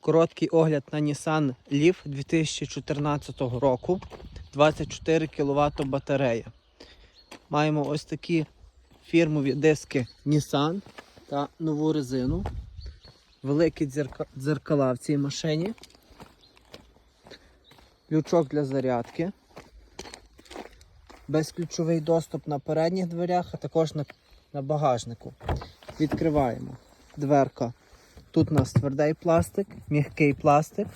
Короткий огляд на Nissan Leaf 2014 року. 24 кВт батарея. Маємо ось такі фірмові диски Nissan та нову резину. Великі дзерка- дзеркала в цій машині. Лючок для зарядки. Безключовий доступ на передніх дверях, а також на, на багажнику. Відкриваємо. Дверка. Тут у нас твердий пластик, м'який пластик,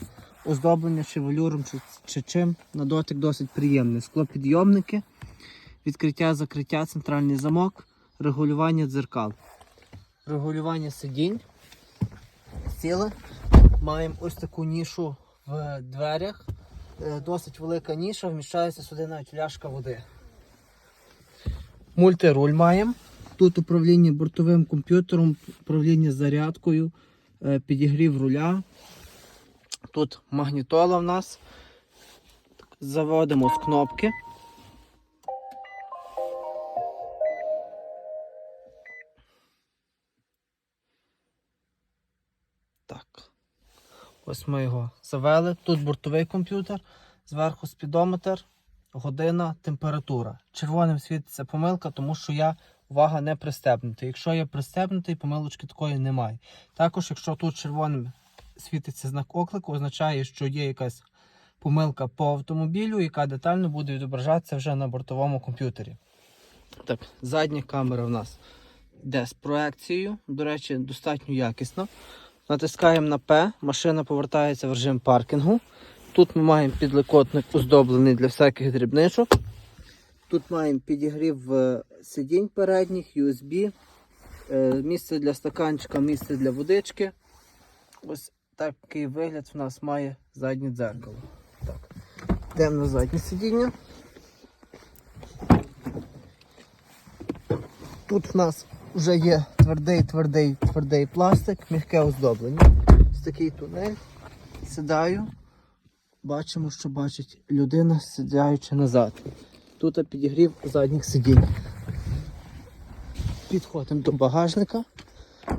оздоблення шевелюром чи, чи чим. На дотик досить приємний. Склопідйомники, відкриття, закриття, центральний замок, регулювання дзеркал. Регулювання сидінь. Сіли. Маємо ось таку нішу в дверях. Е, Досить велика ніша, вміщається сюди навіть пляшка води. Мультируль маємо. Тут управління бортовим комп'ютером, управління зарядкою, підігрів руля. Тут магнітола в нас. Заводимо з кнопки. Так. Ось ми його завели. Тут бортовий комп'ютер, зверху спідометр, година, температура. Червоним світиться помилка, тому що я увага не пристебнутий. Якщо є пристебнутий, помилочки такої немає. Також, якщо тут червоним світиться знак оклику, означає, що є якась помилка по автомобілю, яка детально буде відображатися вже на бортовому комп'ютері. Так, задня камера в нас йде з проекцією. До речі, достатньо якісно. Натискаємо на П, машина повертається в режим паркінгу. Тут ми маємо підлокотник оздоблений для всяких дрібничок. Тут маємо підігрів е, сидінь передніх, USB, е, місце для стаканчика, місце для водички. Ось такий вигляд у нас має заднє дзеркало. Так. Йдемо на заднє сидіння. Тут в нас вже є твердий, твердий, твердий пластик, м'яке оздоблення. Ось такий тунель. Сідаю. Бачимо, що бачить людина, сідаючи назад. Тут підігрів задніх сидінь. Підходимо до багажника.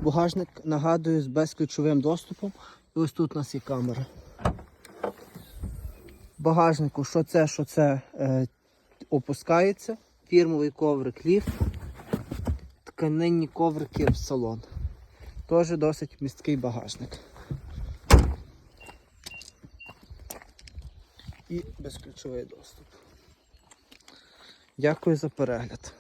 Багажник нагадую з безключовим доступом. І ось тут у нас є камера. Багажнику, що це, що це е, опускається. Фірмовий коврик ліфт тканинні коврики в салон. Теж досить місткий багажник. І безключовий доступ. Дякую за перегляд.